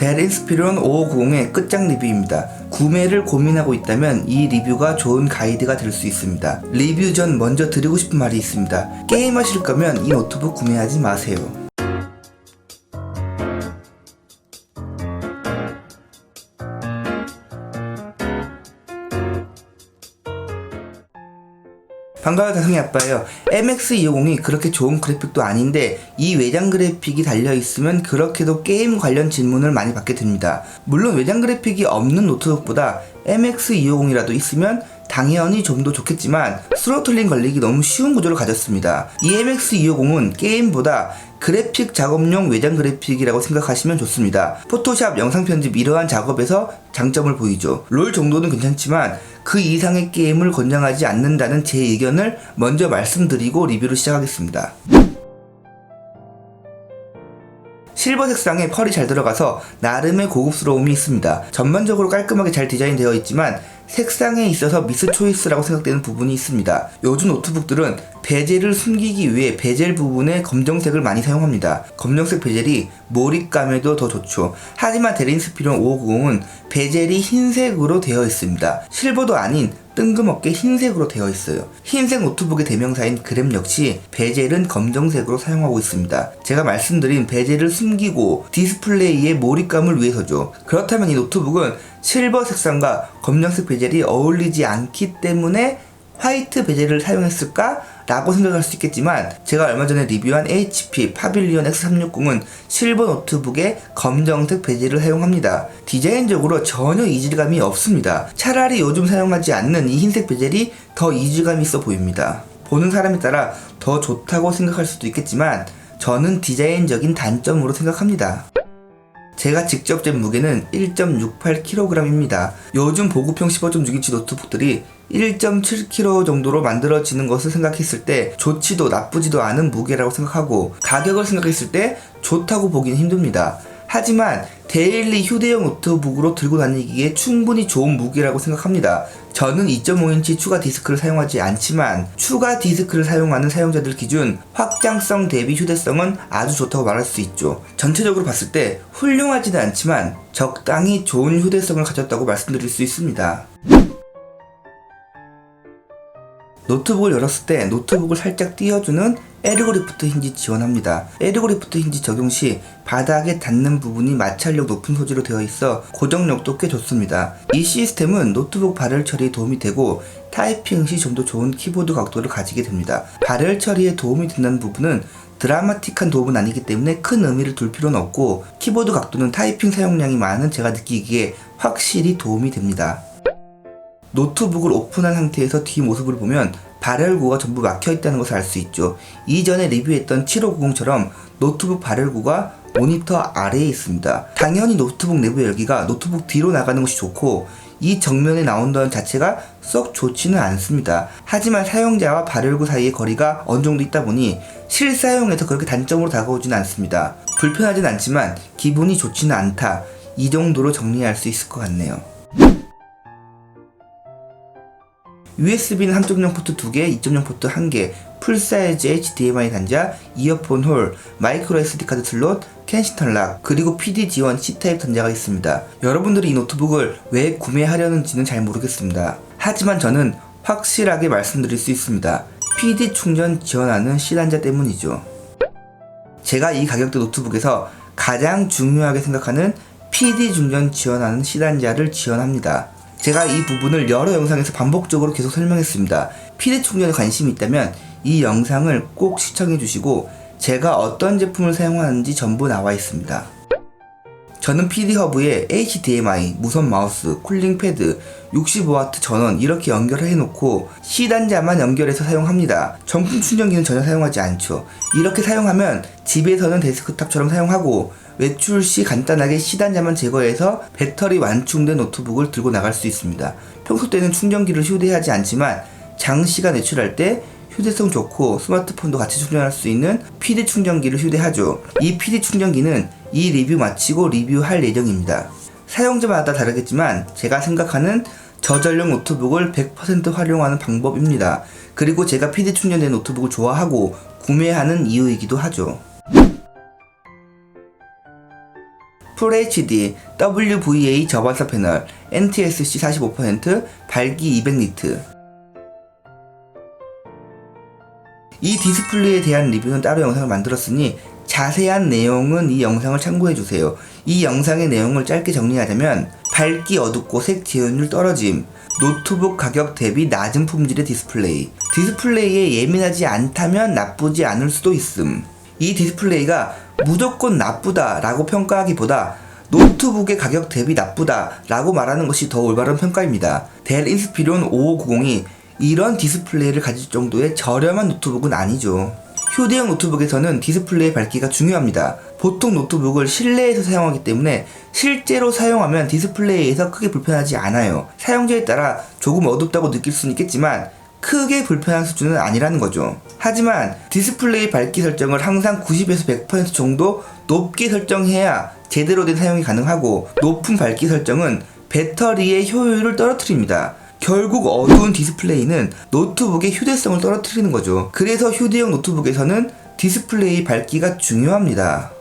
델 인스피론 550의 끝장 리뷰입니다. 구매를 고민하고 있다면 이 리뷰가 좋은 가이드가 될 수 있습니다. 리뷰 전 먼저 드리고 싶은 말이 있습니다. 게임하실 거면 이 노트북 구매하지 마세요. 반가워요 다성이 아빠예요. MX250이 그렇게 좋은 그래픽도 아닌데 이 외장 그래픽이 달려있으면 그렇게도 게임 관련 질문을 많이 받게 됩니다. 물론 외장 그래픽이 없는 노트북보다 MX250이라도 있으면 당연히 좀 더 좋겠지만 스로틀링 걸리기 너무 쉬운 구조를 가졌습니다. 이 MX250은 게임보다 그래픽 작업용 외장 그래픽이라고 생각하시면 좋습니다. 포토샵, 영상 편집 이러한 작업에서 장점을 보이죠. 롤 정도는 괜찮지만 그 이상의 게임을 권장하지 않는다는 제 의견을 먼저 말씀드리고 리뷰를 시작하겠습니다. 실버 색상에 펄이 잘 들어가서 나름의 고급스러움이 있습니다. 전반적으로 깔끔하게 잘 디자인되어 있지만 색상에 있어서 미스 초이스라고 생각되는 부분이 있습니다. 요즘 노트북들은 베젤을 숨기기 위해 베젤 부분에 검정색을 많이 사용합니다. 검정색 베젤이 몰입감에도 더 좋죠. 하지만 데린스피론 550은 베젤이 흰색으로 되어 있습니다. 실버도 아닌 뜬금없게 흰색으로 되어 있어요. 흰색 노트북의 대명사인 그램 역시 베젤은 검정색으로 사용하고 있습니다. 제가 말씀드린 베젤을 숨기고 디스플레이의 몰입감을 위해서죠. 그렇다면 이 노트북은 실버 색상과 검정색 베젤이 어울리지 않기 때문에 화이트 베젤을 사용했을까? 라고 생각할 수 있겠지만 제가 얼마 전에 리뷰한 HP 파빌리온 X360은 실버 노트북에 검정색 베젤을 사용합니다. 디자인적으로 전혀 이질감이 없습니다. 차라리 요즘 사용하지 않는 이 흰색 베젤이 더 이질감이 있어 보입니다. 보는 사람에 따라 더 좋다고 생각할 수도 있겠지만 저는 디자인적인 단점으로 생각합니다. 제가 직접 잰 무게는 1.68kg입니다. 요즘 보급형 15.6인치 노트북들이 1.7kg 정도로 만들어지는 것을 생각했을 때 좋지도 나쁘지도 않은 무게라고 생각하고 가격을 생각했을 때 좋다고 보기는 힘듭니다. 하지만 데일리 휴대용 노트북으로 들고 다니기에 충분히 좋은 무게라고 생각합니다. 저는 2.5인치 추가 디스크를 사용하지 않지만 추가 디스크를 사용하는 사용자들 기준 확장성 대비 휴대성은 아주 좋다고 말할 수 있죠. 전체적으로 봤을 때 훌륭하지는 않지만 적당히 좋은 휴대성을 가졌다고 말씀드릴 수 있습니다. 노트북을 열었을 때 노트북을 살짝 띄워주는 에르고리프트 힌지 지원합니다. 에르고리프트 힌지 적용 시 바닥에 닿는 부분이 마찰력 높은 소재로 되어 있어 고정력도 꽤 좋습니다. 이 시스템은 노트북 발열 처리에 도움이 되고 타이핑 시 좀 더 좋은 키보드 각도를 가지게 됩니다. 발열 처리에 도움이 된다는 부분은 드라마틱한 도움은 아니기 때문에 큰 의미를 둘 필요는 없고 키보드 각도는 타이핑 사용량이 많은 제가 느끼기에 확실히 도움이 됩니다. 노트북을 오픈한 상태에서 뒷모습을 보면 발열구가 전부 막혀 있다는 것을 알 수 있죠. 이전에 리뷰했던 7590처럼 노트북 발열구가 모니터 아래에 있습니다. 당연히 노트북 내부 열기가 노트북 뒤로 나가는 것이 좋고 이 정면에 나온다는 자체가 썩 좋지는 않습니다. 하지만 사용자와 발열구 사이의 거리가 어느 정도 있다 보니 실사용에서 그렇게 단점으로 다가오지는 않습니다. 불편하진 않지만 기분이 좋지는 않다. 이 정도로 정리할 수 있을 것 같네요. USB는 한쪽용 포트 2개, 2.0 포트 1개, 풀사이즈 HDMI 단자, 이어폰 홀, 마이크로 SD 카드 슬롯, 캔시턴 락, 그리고 PD 지원 C타입 단자가 있습니다. 여러분들이 이 노트북을 왜 구매하려는지는 잘 모르겠습니다. 하지만 저는 확실하게 말씀드릴 수 있습니다. PD 충전 지원하는 C 단자 때문이죠. 제가 이 가격대 노트북에서 가장 중요하게 생각하는 PD 충전 지원하는 C 단자를 지원합니다. 제가 이 부분을 여러 영상에서 반복적으로 계속 설명했습니다. PD 충전에 관심이 있다면 이 영상을 꼭 시청해 주시고 제가 어떤 제품을 사용하는지 전부 나와 있습니다. 저는 PD 허브에 HDMI, 무선 마우스, 쿨링 패드, 65W 전원 이렇게 연결을 해놓고 C 단자만 연결해서 사용합니다. 정품 충전기는 전혀 사용하지 않죠. 이렇게 사용하면 집에서는 데스크탑처럼 사용하고 외출 시 간단하게 C 단자만 제거해서 배터리 완충된 노트북을 들고 나갈 수 있습니다. 평소 때는 충전기를 휴대하지 않지만 장시간 외출할 때 휴대성 좋고 스마트폰도 같이 충전할 수 있는 PD 충전기를 휴대하죠. 이 PD 충전기는 이 리뷰 마치고 리뷰할 예정입니다. 사용자마다 다르겠지만 제가 생각하는 저전력 노트북을 100% 활용하는 방법입니다. 그리고 제가 PD 충전된 노트북을 좋아하고 구매하는 이유이기도 하죠. FHD, WVA 저반사 패널, NTSC 45%, 밝기 200니트. 이 디스플레이에 대한 리뷰는 따로 영상을 만들었으니 자세한 내용은 이 영상을 참고해주세요. 이 영상의 내용을 짧게 정리하자면 밝기 어둡고 색 재현율 떨어짐, 노트북 가격 대비 낮은 품질의 디스플레이, 디스플레이에 예민하지 않다면 나쁘지 않을 수도 있음. 이 디스플레이가 무조건 나쁘다라고 평가하기보다 노트북의 가격 대비 나쁘다라고 말하는 것이 더 올바른 평가입니다. 델 인스피리온 5590이 이런 디스플레이를 가질 정도의 저렴한 노트북은 아니죠. 휴대용 노트북에서는 디스플레이 밝기가 중요합니다. 보통 노트북을 실내에서 사용하기 때문에 실제로 사용하면 디스플레이에서 크게 불편하지 않아요. 사용자에 따라 조금 어둡다고 느낄 수는 있겠지만 크게 불편한 수준은 아니라는 거죠. 하지만 디스플레이 밝기 설정을 항상 90에서 100% 정도 높게 설정해야 제대로 된 사용이 가능하고 높은 밝기 설정은 배터리의 효율을 떨어뜨립니다. 결국 어두운 디스플레이는 노트북의 휴대성을 떨어뜨리는 거죠. 그래서 휴대용 노트북에서는 디스플레이 밝기가 중요합니다.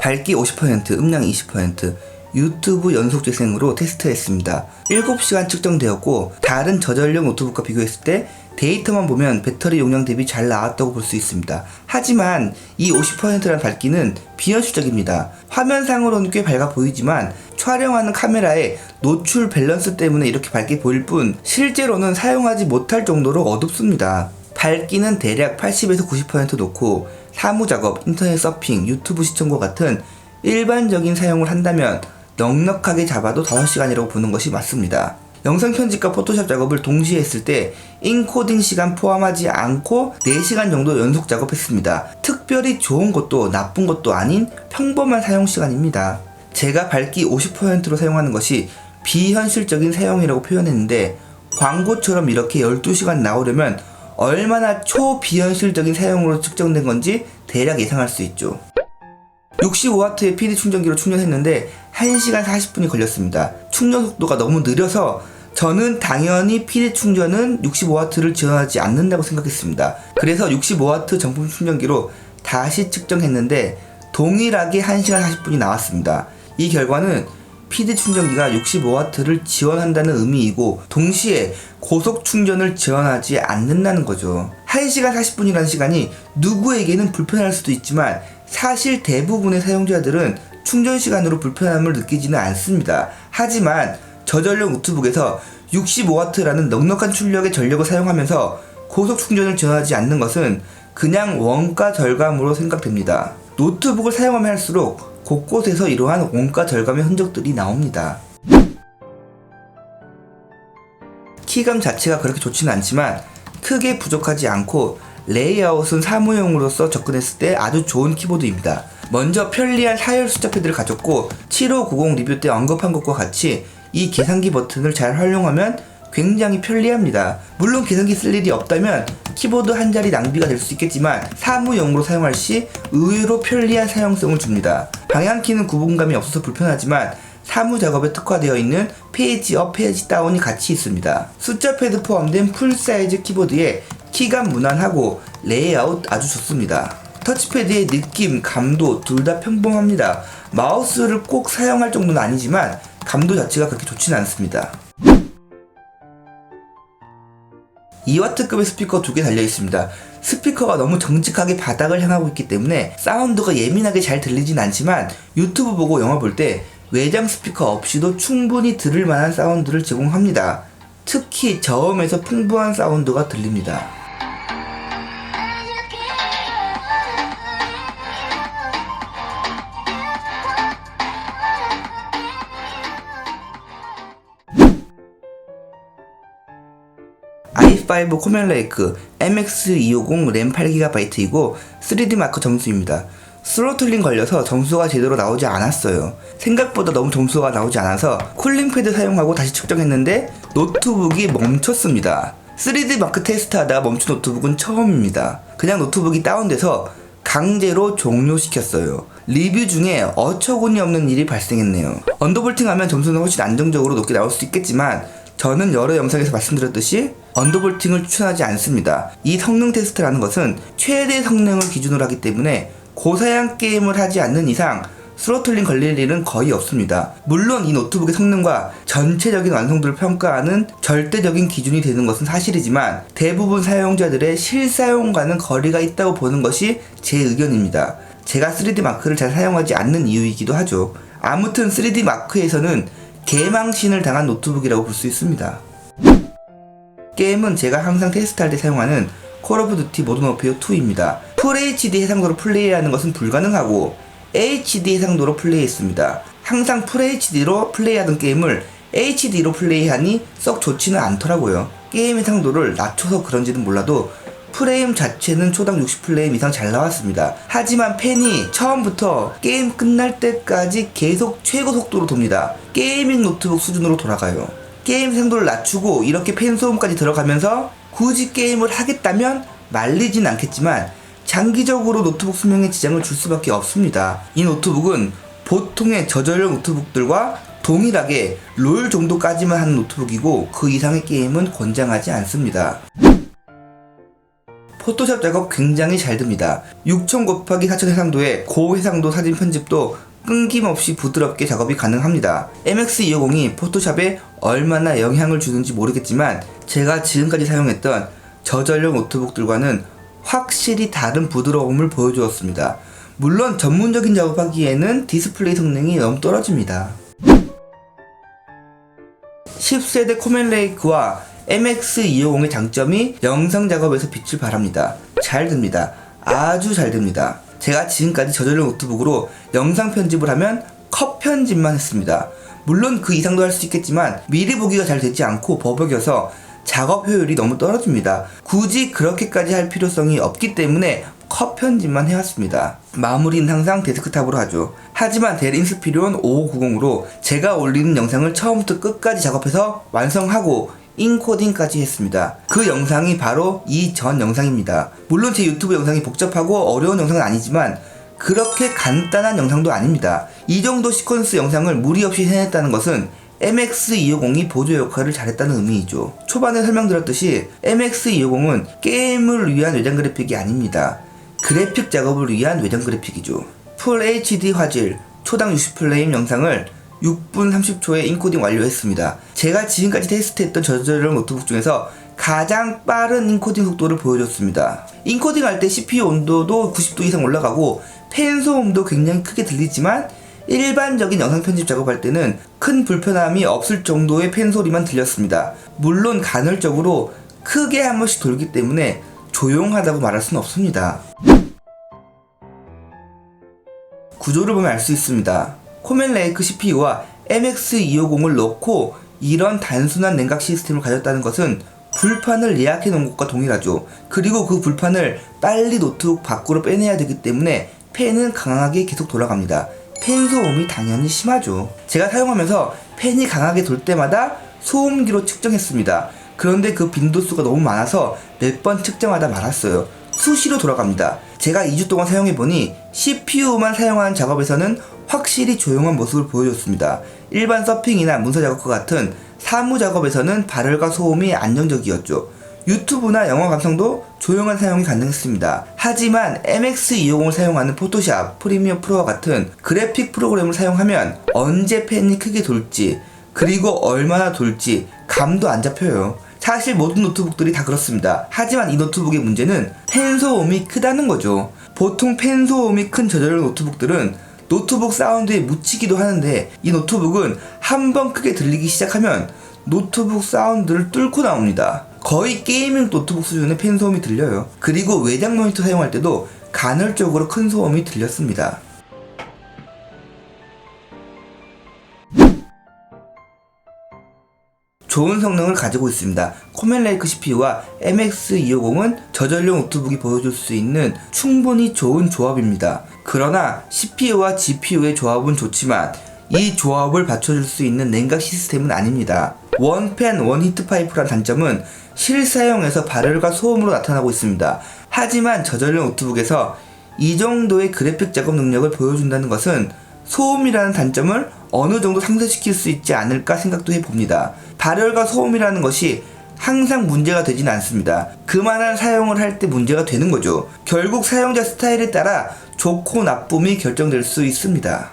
밝기 50%, 음량 20%, 유튜브 연속 재생으로 테스트했습니다. 7시간 측정되었고 다른 저전력 노트북과 비교했을 때 데이터만 보면 배터리 용량 대비 잘 나왔다고 볼 수 있습니다. 하지만 이 50%라는 밝기는 비현실적입니다. 화면상으로는 꽤 밝아 보이지만 촬영하는 카메라의 노출 밸런스 때문에 이렇게 밝게 보일 뿐 실제로는 사용하지 못할 정도로 어둡습니다. 밝기는 대략 80에서 90% 놓고 사무 작업, 인터넷 서핑, 유튜브 시청과 같은 일반적인 사용을 한다면 넉넉하게 잡아도 5시간이라고 보는 것이 맞습니다. 영상 편집과 포토샵 작업을 동시에 했을 때 인코딩 시간 포함하지 않고 4시간 정도 연속 작업했습니다. 특별히 좋은 것도 나쁜 것도 아닌 평범한 사용 시간입니다. 제가 밝기 50%로 사용하는 것이 비현실적인 사용이라고 표현했는데 광고처럼 이렇게 12시간 나오려면 얼마나 초비현실적인 사용으로 측정된 건지 대략 예상할 수 있죠. 65W의 PD 충전기로 충전했는데 1시간 40분이 걸렸습니다. 충전 속도가 너무 느려서 저는 당연히 PD 충전은 65W를 지원하지 않는다고 생각했습니다. 그래서 65W 정품 충전기로 다시 측정했는데 동일하게 1시간 40분이 나왔습니다. 이 결과는 PD 충전기가 65W를 지원한다는 의미이고 동시에 고속 충전을 지원하지 않는다는 거죠. 1시간 40분이라는 시간이 누구에게는 불편할 수도 있지만 사실 대부분의 사용자들은 충전 시간으로 불편함을 느끼지는 않습니다. 하지만 저전력 노트북에서 65W라는 넉넉한 출력의 전력을 사용하면서 고속 충전을 지원하지 않는 것은 그냥 원가 절감으로 생각됩니다. 노트북을 사용하면 할수록 곳곳에서 이러한 원가 절감의 흔적들이 나옵니다. 키감 자체가 그렇게 좋지는 않지만 크게 부족하지 않고 레이아웃은 사무용으로서 접근했을 때 아주 좋은 키보드입니다. 먼저 편리한 사열 숫자 패드를 가졌고 7590 리뷰 때 언급한 것과 같이 이 계산기 버튼을 잘 활용하면 굉장히 편리합니다. 물론 계산기 쓸 일이 없다면 키보드 한 자리 낭비가 될 수 있겠지만 사무용으로 사용할 시 의외로 편리한 사용성을 줍니다. 방향키는 구분감이 없어서 불편하지만 사무 작업에 특화되어 있는 페이지 업, 페이지 다운이 같이 있습니다. 숫자 패드 포함된 풀 사이즈 키보드에 키감 무난하고 레이아웃 아주 좋습니다. 터치패드의 느낌, 감도 둘 다 평범합니다. 마우스를 꼭 사용할 정도는 아니지만 감도 자체가 그렇게 좋지는 않습니다. 2W급의 스피커 두 개 달려 있습니다. 스피커가 너무 정직하게 바닥을 향하고 있기 때문에 사운드가 예민하게 잘 들리진 않지만 유튜브 보고 영화 볼 때 외장 스피커 없이도 충분히 들을 만한 사운드를 제공합니다. 특히 저음에서 풍부한 사운드가 들립니다. I5 코멜레이크 MX250 램 8GB이고 3D 마크 점수입니다. 스로틀링 걸려서 점수가 제대로 나오지 않았어요. 생각보다 너무 점수가 나오지 않아서 쿨링 패드 사용하고 다시 측정했는데 노트북이 멈췄습니다. 3D 마크 테스트 하다 멈춘 노트북은 처음입니다. 그냥 노트북이 다운돼서 강제로 종료시켰어요. 리뷰 중에 어처구니 없는 일이 발생했네요. 언더볼팅 하면 점수는 훨씬 안정적으로 높게 나올 수 있겠지만 저는 여러 영상에서 말씀드렸듯이 언더볼팅을 추천하지 않습니다. 이 성능 테스트라는 것은 최대 성능을 기준으로 하기 때문에 고사양 게임을 하지 않는 이상 스로틀링 걸릴 일은 거의 없습니다. 물론 이 노트북의 성능과 전체적인 완성도를 평가하는 절대적인 기준이 되는 것은 사실이지만 대부분 사용자들의 실사용과는 거리가 있다고 보는 것이 제 의견입니다. 제가 3D 마크를 잘 사용하지 않는 이유이기도 하죠. 아무튼 3D 마크에서는 개망신을 당한 노트북이라고 볼 수 있습니다. 게임은 제가 항상 테스트할 때 사용하는 콜 오브 듀티 모던 워페어 2입니다. 풀 HD 해상도로 플레이하는 것은 불가능하고 HD 해상도로 플레이했습니다. 항상 풀 HD로 플레이하던 게임을 HD로 플레이하니 썩 좋지는 않더라고요. 게임 해상도를 낮춰서 그런지는 몰라도 프레임 자체는 초당 60프레임 이상 잘 나왔습니다. 하지만 팬이 처음부터 게임 끝날 때까지 계속 최고 속도로 돕니다. 게이밍 노트북 수준으로 돌아가요. 게임 생도를 낮추고 이렇게 팬 소음까지 들어가면서 굳이 게임을 하겠다면 말리진 않겠지만 장기적으로 노트북 수명에 지장을 줄 수밖에 없습니다. 이 노트북은 보통의 저전력 노트북들과 동일하게 롤 정도까지만 하는 노트북이고 그 이상의 게임은 권장하지 않습니다. 포토샵 작업 굉장히 잘 됩니다. 6000 곱하기 4000 해상도의 고해상도 사진 편집도 끊김없이 부드럽게 작업이 가능합니다. MX250이 포토샵에 얼마나 영향을 주는지 모르겠지만 제가 지금까지 사용했던 저전력 노트북들과는 확실히 다른 부드러움을 보여주었습니다. 물론 전문적인 작업하기에는 디스플레이 성능이 너무 떨어집니다. 10세대 코멘레이크와 MX250의 장점이 영상 작업에서 빛을 발합니다. 잘 됩니다. 아주 잘 됩니다. 제가 지금까지 저전력 노트북으로 영상 편집을 하면 컷 편집만 했습니다. 물론 그 이상도 할 수 있겠지만 미리 보기가 잘 되지 않고 버벅여서 작업 효율이 너무 떨어집니다. 굳이 그렇게까지 할 필요성이 없기 때문에 컷 편집만 해왔습니다. 마무리는 항상 데스크탑으로 하죠. 하지만 델 인스피리온 5590으로 제가 올리는 영상을 처음부터 끝까지 작업해서 완성하고 인코딩까지 했습니다. 그 영상이 바로 이 전 영상입니다. 물론 제 유튜브 영상이 복잡하고 어려운 영상은 아니지만 그렇게 간단한 영상도 아닙니다. 이 정도 시퀀스 영상을 무리 없이 해냈다는 것은 MX250이 보조 역할을 잘했다는 의미이죠. 초반에 설명드렸듯이 MX250은 게임을 위한 외장 그래픽이 아닙니다. 그래픽 작업을 위한 외장 그래픽이죠. 풀 HD 화질, 초당 60프레임 영상을 6분 30초에 인코딩 완료했습니다. 제가 지금까지 테스트했던 저저력 노트북 중에서 가장 빠른 인코딩 속도를 보여줬습니다. 인코딩 할 때 CPU 온도도 90도 이상 올라가고 팬 소음도 굉장히 크게 들리지만 일반적인 영상 편집 작업할 때는 큰 불편함이 없을 정도의 팬 소리만 들렸습니다. 물론 간헐적으로 크게 한 번씩 돌기 때문에 조용하다고 말할 수는 없습니다. 구조를 보면 알 수 있습니다. 코멘 레이크 CPU와 MX250을 넣고 이런 단순한 냉각 시스템을 가졌다는 것은 불판을 예약해 놓은 것과 동일하죠. 그리고 그 불판을 빨리 노트북 밖으로 빼내야 되기 때문에 팬은 강하게 계속 돌아갑니다. 팬 소음이 당연히 심하죠. 제가 사용하면서 팬이 강하게 돌 때마다 소음기로 측정했습니다. 그런데 그 빈도수가 너무 많아서 몇 번 측정하다 말았어요. 수시로 돌아갑니다. 제가 2주 동안 사용해보니 CPU만 사용한 작업에서는 확실히 조용한 모습을 보여줬습니다. 일반 서핑이나 문서 작업과 같은 사무 작업에서는 발열과 소음이 안정적이었죠. 유튜브나 영화 감상도 조용한 사용이 가능했습니다. 하지만 MX250을 사용하는 포토샵, 프리미어 프로와 같은 그래픽 프로그램을 사용하면 언제 팬이 크게 돌지, 그리고 얼마나 돌지 감도 안 잡혀요. 사실 모든 노트북들이 다 그렇습니다. 하지만 이 노트북의 문제는 팬 소음이 크다는 거죠. 보통 팬 소음이 큰 저전력 노트북들은 노트북 사운드에 묻히기도 하는데 이 노트북은 한 번 크게 들리기 시작하면 노트북 사운드를 뚫고 나옵니다. 거의 게이밍 노트북 수준의 팬 소음이 들려요. 그리고 외장 모니터 사용할 때도 간헐적으로 큰 소음이 들렸습니다. 좋은 성능을 가지고 있습니다. 코멘레이크 CPU와 MX250은 저전력 노트북이 보여줄 수 있는 충분히 좋은 조합입니다. 그러나 CPU와 GPU의 조합은 좋지만 이 조합을 받쳐줄 수 있는 냉각 시스템은 아닙니다. 원팬 원히트 파이프란 단점은 실사용에서 발열과 소음으로 나타나고 있습니다. 하지만 저전력 노트북에서 이 정도의 그래픽 작업 능력을 보여준다는 것은 소음이라는 단점을 어느 정도 상쇄시킬 수 있지 않을까 생각도 해봅니다. 발열과 소음이라는 것이 항상 문제가 되진 않습니다. 그만한 사용을 할 때 문제가 되는 거죠. 결국 사용자 스타일에 따라 좋고 나쁨이 결정될 수 있습니다.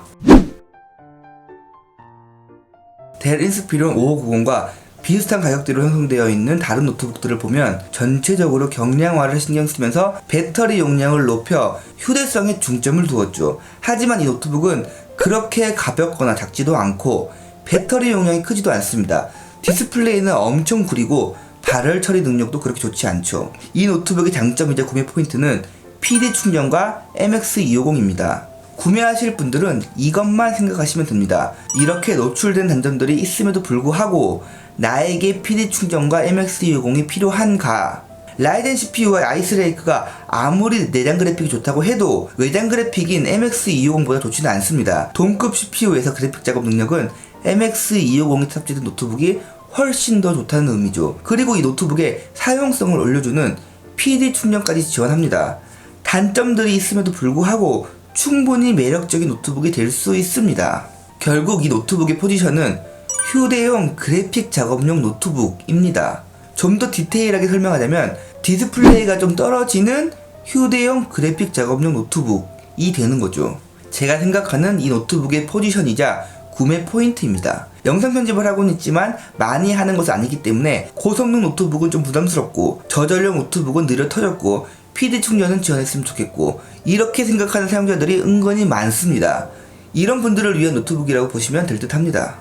델 인스피론 5590과 비슷한 가격대로 형성되어 있는 다른 노트북들을 보면 전체적으로 경량화를 신경 쓰면서 배터리 용량을 높여 휴대성에 중점을 두었죠. 하지만 이 노트북은 그렇게 가볍거나 작지도 않고 배터리 용량이 크지도 않습니다. 디스플레이는 엄청 구리고 발열 처리 능력도 그렇게 좋지 않죠. 이 노트북의 장점이자 구매 포인트는 PD 충전과 MX250입니다. 구매하실 분들은 이것만 생각하시면 됩니다. 이렇게 노출된 단점들이 있음에도 불구하고 나에게 PD 충전과 MX250이 필요한가? 라이젠 CPU와 아이스레이크가 아무리 내장 그래픽이 좋다고 해도 외장 그래픽인 MX250보다 좋지는 않습니다. 동급 CPU에서 그래픽 작업 능력은 MX250이 탑재된 노트북이 훨씬 더 좋다는 의미죠. 그리고 이 노트북의 사용성을 올려주는 PD 충전까지 지원합니다. 단점들이 있음에도 불구하고 충분히 매력적인 노트북이 될 수 있습니다. 결국 이 노트북의 포지션은 휴대용 그래픽 작업용 노트북입니다. 좀 더 디테일하게 설명하자면 디스플레이가 좀 떨어지는 휴대용 그래픽 작업용 노트북이 되는 거죠. 제가 생각하는 이 노트북의 포지션이자 구매 포인트입니다. 영상 편집을 하고는 있지만 많이 하는 것은 아니기 때문에 고성능 노트북은 좀 부담스럽고 저전력 노트북은 느려 터졌고 PD 충전은 지원했으면 좋겠고 이렇게 생각하는 사용자들이 은근히 많습니다. 이런 분들을 위한 노트북이라고 보시면 될 듯 합니다.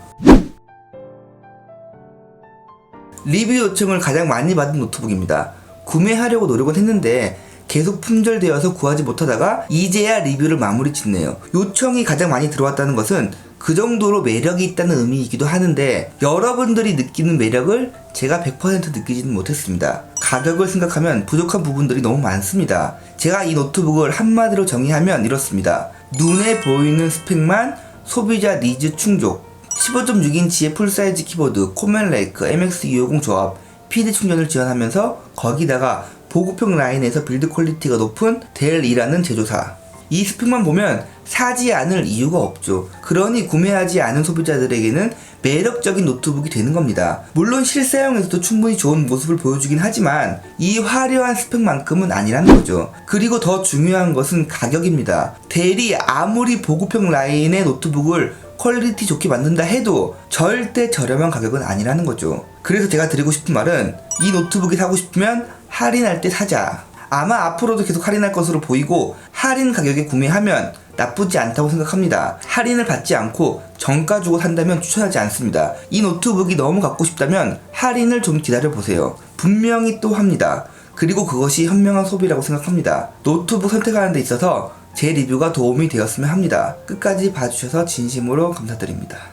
리뷰 요청을 가장 많이 받은 노트북입니다. 구매하려고 노력은 했는데 계속 품절되어서 구하지 못하다가 이제야 리뷰를 마무리 짓네요. 요청이 가장 많이 들어왔다는 것은 그 정도로 매력이 있다는 의미이기도 하는데 여러분들이 느끼는 매력을 제가 100% 느끼지는 못했습니다. 가격을 생각하면 부족한 부분들이 너무 많습니다. 제가 이 노트북을 한마디로 정의하면 이렇습니다. 눈에 보이는 스펙만 소비자 니즈 충족 15.6인치의 풀사이즈 키보드, 코멘레이크, MX250 조합, PD 충전을 지원하면서 거기다가 보급형 라인에서 빌드 퀄리티가 높은 델이라는 제조사. 이 스펙만 보면 사지 않을 이유가 없죠. 그러니 구매하지 않은 소비자들에게는 매력적인 노트북이 되는 겁니다. 물론 실사용에서도 충분히 좋은 모습을 보여주긴 하지만 이 화려한 스펙만큼은 아니라는 거죠. 그리고 더 중요한 것은 가격입니다. 델이 아무리 보급형 라인의 노트북을 퀄리티 좋게 만든다 해도 절대 저렴한 가격은 아니라는 거죠. 그래서 제가 드리고 싶은 말은 이 노트북이 사고 싶으면 할인할 때 사자. 아마 앞으로도 계속 할인할 것으로 보이고 할인 가격에 구매하면 나쁘지 않다고 생각합니다. 할인을 받지 않고 정가 주고 산다면 추천하지 않습니다. 이 노트북이 너무 갖고 싶다면 할인을 좀 기다려 보세요. 분명히 또 합니다. 그리고 그것이 현명한 소비라고 생각합니다. 노트북 선택하는 데 있어서 제 리뷰가 도움이 되었으면 합니다. 끝까지 봐주셔서 진심으로 감사드립니다.